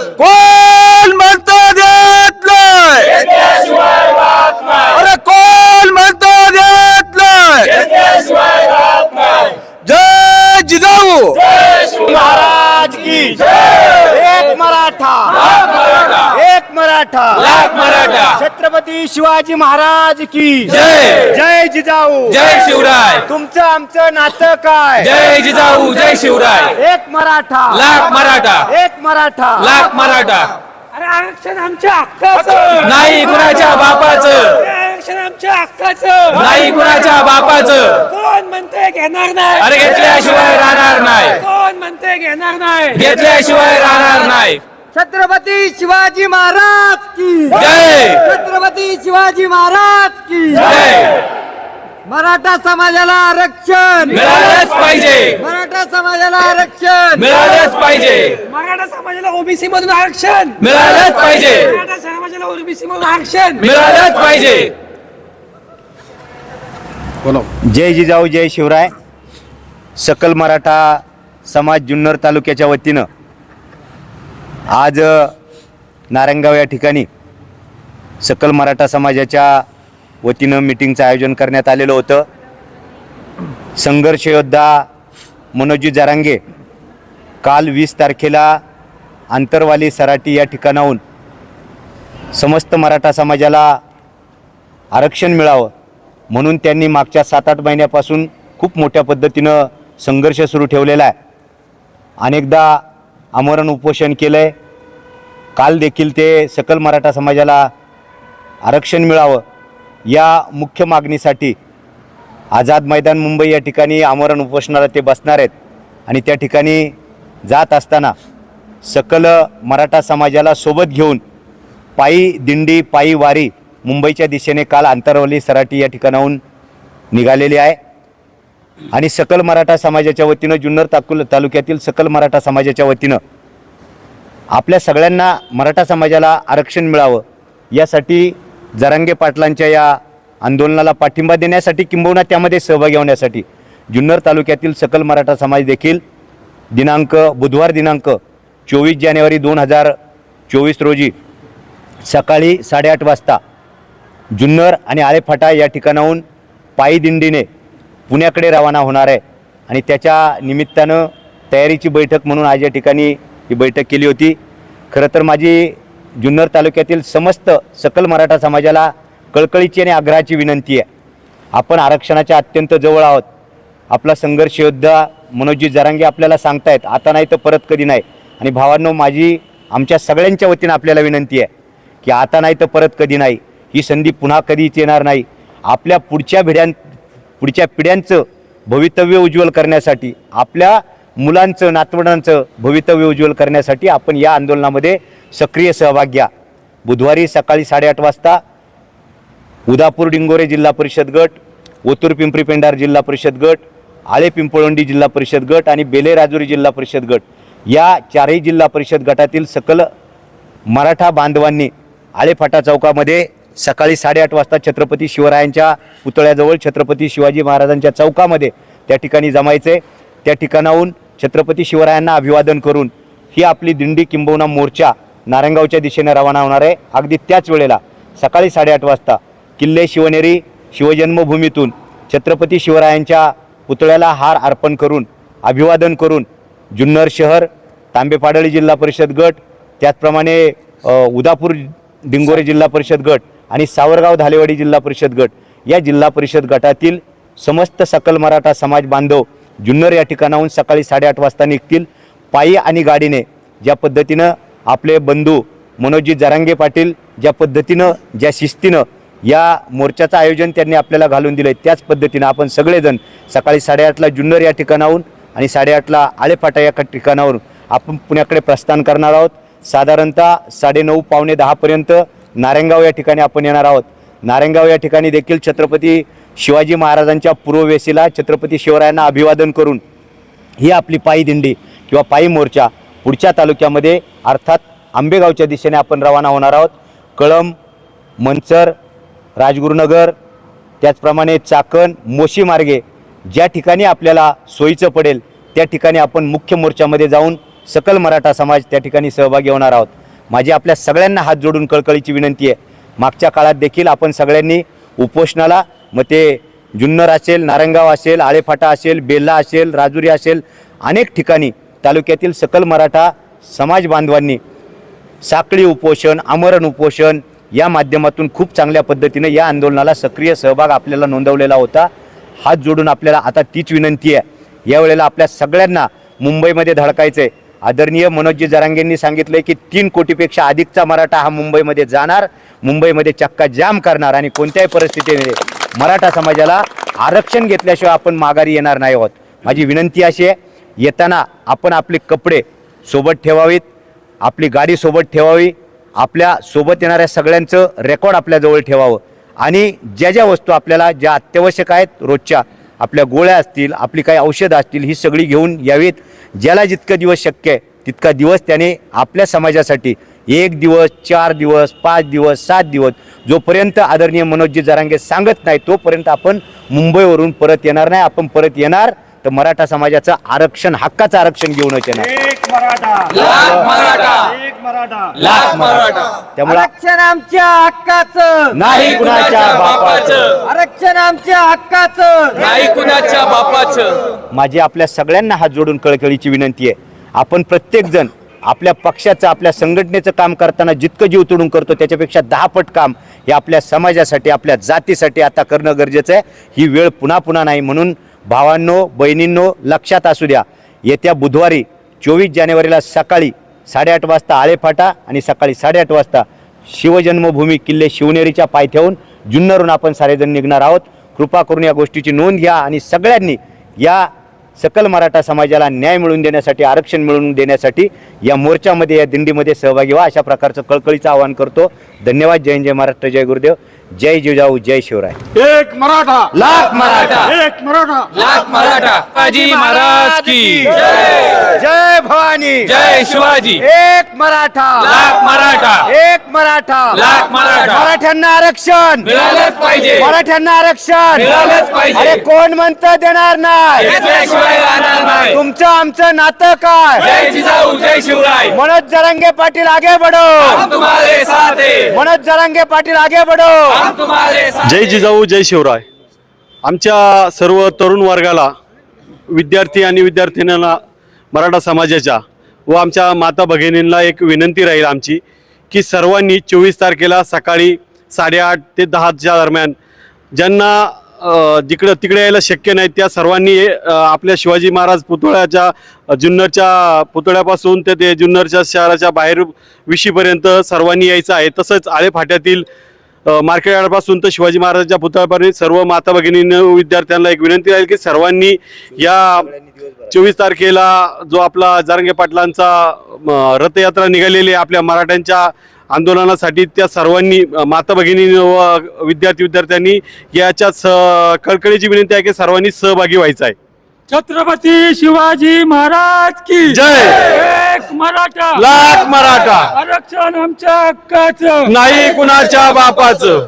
Go! एक मराठा. एक मराठा. लाख मराठा. छत्रपती शिवाजी महाराज की. जय. जय जिजाऊ. जय शिवराय. तुमचं आमचं नातं काय? जय जिजाऊ. जय शिवराय. एक मराठा. लाख मराठा. एक मराठा. लाख मराठा. अरे आरक्षण आमच्या हक्काचं. नाही कुणाच्या बापाचं. आरक्षण आमच्या हक्काचं. नाही कुणाच्या बापाचं. कोण म्हणते घेणार नाही. अरे घेतल्याशिवाय राहणार नाही. कोण म्हणते घेणार नाही. घेतल्याशिवाय राहणार नाही. छत्रपती शिवाजी महाराज की. जय. छत्रपती शिवाजी महाराज की. जय. मराठा समाजाला आरक्षण. मिळालंच पाहिजे. मराठा समाजाला आरक्षण. मिळालंच पाहिजे. मराठा समाजाला ओबीसी मधून आरक्षण. मिळालंच पाहिजे. मराठा समाजाला ओबीसी मधून आरक्षण. मिळालंच पाहिजे. जय जिजाऊ जय शिवराय. सकल मराठा समाज जुन्नर तालुक्याच्या वतीनं आज नारायणगाव या ठिकाणी सकल मराठा समाजाच्या वतीनं मिटिंगचं आयोजन करण्यात आलेलं होतं. संघर्ष योद्धा मनोजी जरांगे काल वीस तारखेला आंतरवाली सराटी या ठिकाणाहून समस्त मराठा समाजाला आरक्षण मिळावं. म्हणून त्यांनी मागच्या सात आठ महिन्यापासून खूप मोठ्या पद्धतीनं संघर्ष सुरू ठेवलेला आहे. अनेकदा आमरण उपोषण केलं आहे काल देखील ते सकल मराठा समाजाला आरक्षण मिळावं या मुख्य मागणीसाठी आझाद मैदान मुंबई या ठिकाणी आमरण उपोषणाला ते बसणार आहेत. आणि त्या ठिकाणी जात असताना सकल मराठा समाजाला सोबत घेऊन पायी दिंडी पायी वारी मुंबईच्या दिशेने काल आंतरवली सराटी या ठिकाणाहून निघालेली आहे. आणि सकल मराठा समाजाच्या वतीनं जुन्नर ताकुल तालुक्यातील सकल मराठा समाजाच्या वतीनं आपल्या सगळ्यांना मराठा समाजाला आरक्षण मिळावं यासाठी जरांगे पाटलांच्या या आंदोलनाला पाठिंबा देण्यासाठी किंबहुना त्यामध्ये सहभागी होण्यासाठी जुन्नर तालुक्यातील सकल मराठा समाज देखील दिनांक बुधवार दिनांक चोवीस जानेवारी दोन हजार चोवीस रोजी सकाळी साडेआठ वाजता जुन्नर आणि आलेफाटा या ठिकाणाहून पायी दिंडीने पुण्याकडे रवाना होणार आहे. आणि त्याच्या निमित्तानं तयारीची बैठक म्हणून आज या ठिकाणी ही बैठक केली होती. खरं तर माझी जुन्नर तालुक्यातील समस्त सकल मराठा समाजाला कळकळीची आणि आग्रहाची विनंती आहे. आपण आरक्षणाच्या अत्यंत जवळ आहोत. आपला संघर्ष योद्धा मनोजी जरांगे आपल्याला सांगतायत आता नाही तर परत कधी नाही. आणि भावांनो माझी आमच्या सगळ्यांच्या वतीनं आपल्याला विनंती आहे की आता नाही तर परत कधी नाही. ही संधी पुन्हा कधीच येणार नाही. आपल्या पुढच्या पिढ्यां पुढच्या पिढ्यांचं भवितव्य उज्ज्वल करण्यासाठी आपल्या मुलांचं नातवंडांचं भवितव्य उज्ज्वल करण्यासाठी आपण या आंदोलनामध्ये सक्रिय सहभाग घ्या. बुधवारी सकाळी साडेआठ वाजता उदापूर डिंगोरे जिल्हा परिषद गट ओतूर पिंपरी पेंढार जिल्हा परिषद गट आळे पिंपळवंडी जिल्हा परिषद गट आणि बेले राजुरी जिल्हा परिषद गट या चारही जिल्हा परिषद गटातील सकल मराठा बांधवांनी आळेफाटा चौकामध्ये सकाळी साडेआठ वाजता छत्रपती शिवरायांच्या पुतळ्याजवळ छत्रपती शिवाजी महाराजांच्या चौकामध्ये त्या ठिकाणी जमायचे. त्या ठिकाणाहून छत्रपती शिवरायांना अभिवादन करून ही आपली दिंडी किंबहुना मोर्चा नारायणगावच्या दिशेने रवाना होणार आहे. अगदी त्याच वेळेला सकाळी साडेआठ वाजता किल्ले शिवनेरी शिवजन्मभूमीतून छत्रपती शिवरायांच्या पुतळ्याला हार अर्पण करून अभिवादन करून जुन्नर शहर तांबेपाडळी जिल्हा परिषद गट त्याचप्रमाणे उदापूर डिंगोरे जिल्हा परिषद गट आणि सावरगाव धालेवाडी जिल्हा परिषद गट या जिल्हा परिषद गटातील समस्त सकल मराठा समाज बांधव जुन्नर या ठिकाणाहून सकाळी साडेआठ वाजता निघतील. पायी आणि गाडीने ज्या पद्धतीनं आपले बंधू मनोजी जरांगे पाटील ज्या पद्धतीनं ज्या शिस्तीनं या मोर्चाचं आयोजन त्यांनी आपल्याला घालून दिलं आहे त्याच पद्धतीनं आपण सगळेजण सकाळी साडेआठला जुन्नर या ठिकाणाहून आणि साडेआठला आळेफाटा या ठिकाणावरून आपण पुण्याकडे प्रस्थान करणार आहोत. साधारणतः साडेनऊ पावणे दहापर्यंत नारेंगाव या ठिकाणी आपण येणार आहोत. नारेंगाव या ठिकाणी देखील छत्रपती शिवाजी महाराजांच्या पूर्ववेशीला छत्रपती शिवरायांना अभिवादन करून ही आपली पायी दिंडी किंवा पायी मोर्चा पुढच्या तालुक्यामध्ये अर्थात आंबेगावच्या दिशेने आपण रवाना होणार आहोत. कळंब मंचर राजगुरुनगर त्याचप्रमाणे चाकण मोशी मार्गे ज्या ठिकाणी आपल्याला सोयीचं पडेल त्या ठिकाणी आपण मुख्य मोर्चामध्ये जाऊन सकल मराठा समाज त्या ठिकाणी सहभागी होणार आहोत. माझी आपल्या सगळ्यांना हात जोडून कळकळीची विनंती आहे. मागच्या काळात देखील आपण सगळ्यांनी उपोषणाला मग ते जुन्नर असेल नारंगाव असेल आळेफाटा असेल बेल्ला असेल राजुरी असेल अनेक ठिकाणी तालुक्यातील सकल मराठा समाज बांधवांनी साखळी उपोषण आमरण उपोषण या माध्यमातून खूप चांगल्या पद्धतीनं या आंदोलनाला सक्रिय सहभाग आपल्याला नोंदवलेला होता. हात जोडून आपल्याला आता तीच विनंती आहे. यावेळेला आपल्या सगळ्यांना मुंबईमध्ये धडकायचं आहे आदरणीय मनोजी जरांगेंनी सांगितलं की तीन कोटीपेक्षा अधिकचा मराठा हा मुंबईमध्ये जाणार मुंबईमध्ये चक्का जाम करणार आणि कोणत्याही परिस्थितीमध्ये मराठा समाजाला आरक्षण घेतल्याशिवाय आपण माघारी येणार नाही आहोत. माझी विनंती अशी आहे येताना आपण आपले कपडे सोबत ठेवावीत आपली गाडी सोबत ठेवावी आपल्यासोबत येणाऱ्या सगळ्यांचं रेकॉर्ड आपल्याजवळ ठेवावं आणि ज्या ज्या वस्तू आपल्याला ज्या अत्यावश्यक आहेत रोजच्या आपल्या गोळ्या असतील आपली काही औषधं असतील ही सगळी घेऊन यावीत. ज्याला जितकं दिवस शक्य आहे तितका दिवस त्याने आपल्या समाजासाठी एक दिवस चार दिवस पाच दिवस सात दिवस जोपर्यंत आदरणीय मनोजी जरांगे सांगत नाही तोपर्यंत आपण मुंबईवरून परत येणार नाही. आपण परत येणार तर मराठा समाजाचं आरक्षण हक्काचं आरक्षण घेऊनच येणार. एक मराठा. लाख मराठा. एक मराठा. लाख मराठा. त्यामुळे आरक्षण आमच्या हक्काचं. नाही कुणाच्या बापाचं. आरक्षण आमच्या हक्काचं. नाही कुणाच्या बापाचं. माझी आपल्या सगळ्यांना हात जोडून कळकळीची विनंती आहे. आपण प्रत्येकजण आपल्या पक्षाचं आपल्या संघटनेचं काम करताना जितकं जीव तोडून करतो त्याच्यापेक्षा दहा पट काम हे आपल्या समाजासाठी आपल्या जातीसाठी आता करणं गरजेचं आहे. ही वेळ पुन्हा पुन्हा नाही म्हणून भावांनो बहिणींनो लक्षात असू द्या. येत्या बुधवारी चोवीस जानेवारीला सकाळी साडेआठ वाजता आळेफाटा आणि सकाळी साडेआठ वाजता शिवजन्मभूमी किल्ले शिवनेरीच्या पायथ्याहून जुन्नरून आपण सारेजण निघणार आहोत. कृपा करून या गोष्टीची नोंद घ्या आणि सगळ्यांनी या सकल मराठा समाजाला न्याय मिळवून देण्यासाठी आरक्षण मिळवून देण्यासाठी या मोर्चामध्ये या दिंडीमध्ये सहभागी व्हा अशा प्रकारचं कळकळीचं आवाहन करतो. धन्यवाद. जय जय महाराष्ट्र जय गुरुदेव. जय जिजाऊ जय शिवराय. एक मराठा. लाख मराठा. एक मराठा. लाख मराठा. महाराज की जय. जय भवानी. जय शिवाजी. एक मराठा. लाख मराठा. एक मराठा. लाख मराठा. मराठ्यांना आरक्षण. मिळालंच पाहिजे. मराठ्यांना आरक्षण. मिळालंच पाहिजे. अरे कोण म्हणतं देणार नाही? तुमचं आमचं नातं काय? जय जिजाऊ जय शिवराय. मनोज जरंगे पाटील आगे बढो. हम तुम्हारे साथ हैं. मनोज जरंगे पाटील आगे बढो. हम तुम्हारे साथ जय जिजाऊ जय शिवराय. आमच्या सर्व तरुण वर्गाला विद्यार्थी आणि विद्यार्थिनींना मराठा समाजाच्या व आमच्या माता भगिनींना एक विनंती राहील आमची की सर्वांनी चोवीस तारखेला सकाळी साडेआठ ते दहाच्या दरम्यान ज्यांना जिकडं तिकडे यायला शक्य नाही त्या सर्वांनी आपल्या शिवाजी महाराज पुतळ्याच्या जुन्नरच्या पुतळ्यापासून ते ते जुन्नरच्या शहराच्या बाहेर विशीपर्यंत सर्वांनी यायचं आहे. तसंच आळेफाट्यातील अ, मार्केट यार्डपासून तर शिवाजी महाराजांच्या पुतळ्यापर्यंत सर्व माता भगिनी विद्यार्थ्यांना एक विनंती राहील की सर्वांनी या चोवीस तारखेला जो आपला जारंगे पाटलांचा रथयात्रा निघालेली आहे आपल्या मराठ्यांच्या आंदोलनासाठी त्या सर्वांनी माता भगिनी व विद्यार्थी विद्यार्थ्यांनी याच्यात स- कळकळीची विनंती आहे की सर्वांनी सहभागी व्हायचं आहे. छत्रपती शिवाजी महाराज की जय! एक मराठा! लाख मराठा! आरक्षण आमच्या हक्काचं! नाही कुणाच्या बापाचं!